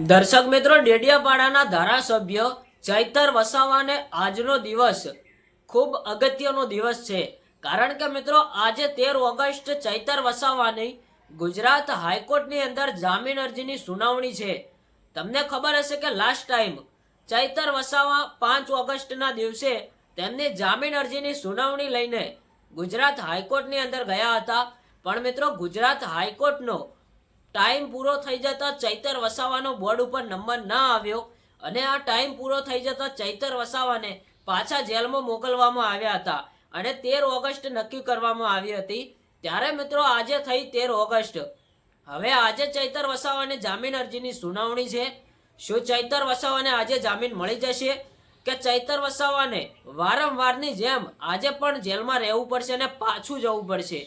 દર્શક મિત્રો, ડેડિયાપાડાના ધારાસભ્ય ચૈતર વસાવાને આજનો દિવસ ખૂબ અગત્યનો દિવસ છે. કારણ કે મિત્રો, આજે તેર ઓગસ્ટ ચૈતર વસાવાની ગુજરાત હાઈકોર્ટની અંદર જામીન અરજીની સુનાવણી છે. તમને ખબર હશે કે લાસ્ટ ટાઈમ ચૈતર વસાવા પાંચ ઓગસ્ટના દિવસે તેમની જામીન અરજીની સુનાવણી લઈને ગુજરાત હાઈકોર્ટની અંદર ગયા હતા. પણ મિત્રો, ગુજરાત હાઈકોર્ટનો ટાઈમ પૂરો થઈ જતા ચૈતર વસાવાનો બોર્ડ ઉપર નંબર ના આવ્યો અને આ ટાઈમ પૂરો થઈ જતા ચૈતર વસાવાને પાછા જેલમાં મોકલવામાં આવ્યા હતા અને તેર ઓગસ્ટ નક્કી કરવામાં આવી હતી. ત્યારે મિત્રો આજે થઈ તેર ઓગસ્ટ. હવે આજે ચૈતર વસાવાને જામીન અરજીની સુનાવણી છે. શું ચૈતર વસાવાને આજે જામીન મળી જશે? કે ચૈતર વસાવાને વારંવારની જેમ આજે પણ જેલમાં રહેવું પડશે અને પાછું જવું પડશે?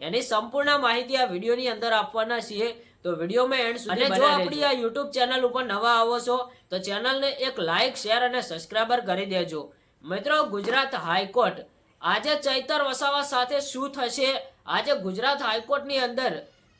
એની સંપૂર્ણ માહિતી આ વિડીયોની અંદર આપવાના છીએ. તો વિડીયોમાં એન્ડ સુધી અને જો આપણી આ યુટ્યુબ ચેનલ ઉપર નવા આવો છો તો ચેનલને એક લાઇક શેર અને સબસ્ક્રાઇબર કરી દેજો. મિત્રો ગુજરાત હાઈકોર્ટ આજે ચૈતર વસાવા સાથે શું થશે? આજે ગુજરાત હાઈકોર્ટની અંદર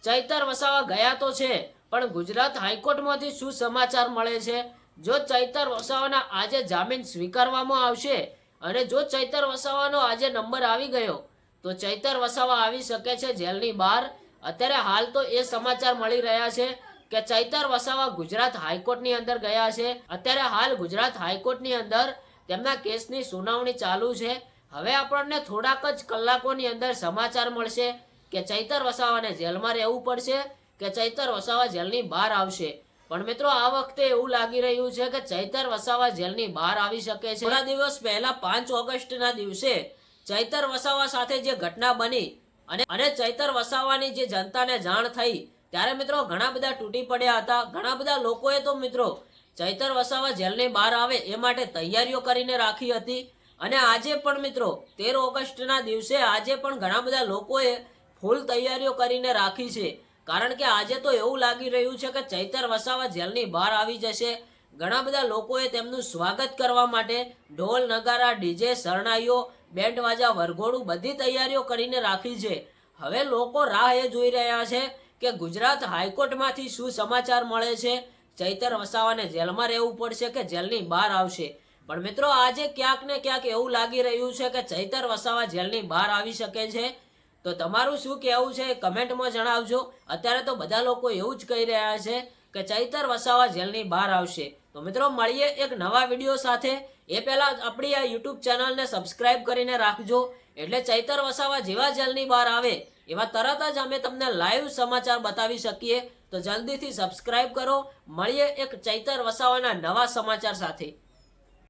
ચૈતર વસાવા ગયા તો છે પણ ગુજરાત હાઈકોર્ટમાંથી શું સમાચાર મળે છે? જો ચૈતર વસાવાના આજે જામીન સ્વીકારવામાં આવશે અને જો ચૈતર વસાવાનો આજે નંબર આવી ગયો તો ચૈતર વસાવા આવી શકે છે જેલની બહાર. અત્યારે હાલ તો એ સમાચાર મળી રહ્યા છે કે ચૈતર વસાવા ગુજરાત હાઈકોર્ટની અંદર ગયા છે. અત્યારે હાલ ગુજરાત હાઈકોર્ટની અંદર તેમના કેસની સુનાવણી ચાલુ છે. હવે આપણને થોડાક જ કલાકોની અંદર સમાચાર મળશે કે ચૈતર વસાવાને જેલમાં રહેવું પડશે કે ચૈતર વસાવા જેલની બહાર આવશે. પણ મિત્રો, આ વખતે એવું લાગી રહ્યું છે કે ચૈતર વસાવા જેલની બહાર આવી શકે છે. થોડા દિવસ પહેલા પાંચ ઓગસ્ટના દિવસે ચૈતર વસાવા સાથે જે ઘટના બની અને અને ચૈતર વસાવાની જે જનતાને જાણ થઈ, ત્યારે મિત્રો ઘણા બધા તૂટી પડ્યા હતા. ઘણા બધા લોકોએ તો મિત્રો ચૈતર વસાવા જેલની બહાર આવે એ માટે તૈયારીઓ કરીને રાખી હતી. અને આજે પણ મિત્રો તેર ઓગસ્ટના દિવસે આજે પણ ઘણા બધા લોકોએ ફૂલ તૈયારીઓ કરીને રાખી છે. કારણ કે આજે તો એવું લાગી રહ્યું છે કે ચૈતર વસાવા જેલની બહાર આવી જશે. ઘણા બધા લોકોએ તેમનું સ્વાગત કરવા માટે ઢોલ, નગારા, ડીજે, શરણાઈઓ, બેન્ડ વાજા, વરઘોડું બધી તૈયારીઓ કરીને રાખી છે. હવે લોકો રાહ એ જોઈ રહ્યા છે કે ગુજરાત હાઈકોર્ટમાંથી શું સમાચાર મળે છે? ચૈતર વસાવાને જેલમાં રહેવું પડશે કે જેલની બહાર આવશે? પણ મિત્રો, આજે ક્યાંક ને ક્યાંક એવું લાગી રહ્યું છે કે ચૈતર વસાવા જેલની બહાર આવી શકે છે. તો તમારું શું કહેવું છે કમેન્ટમાં જણાવજો. અત્યારે તો બધા લોકો એવું જ કહી રહ્યા છે કે ચૈતર વસાવા જેલની બહાર આવશે. તો મિત્રો, મળીએ એક નવા વીડિયો સાથે. એ પહેલાં આપણી આ યુટ્યુબ ચેનલને સબસ્ક્રાઇબ કરીને રાખજો. એટલે ચૈતર વસાવા જેવા જલની બહાર આવે, એવા તરત જ અમે તમને લાઈવ સમાચાર બતાવી શકીએ. તો જલ્દીથી સબસ્ક્રાઇબ કરો. મળીએ એક ચૈતર વસાવાના નવા સમાચાર સાથે.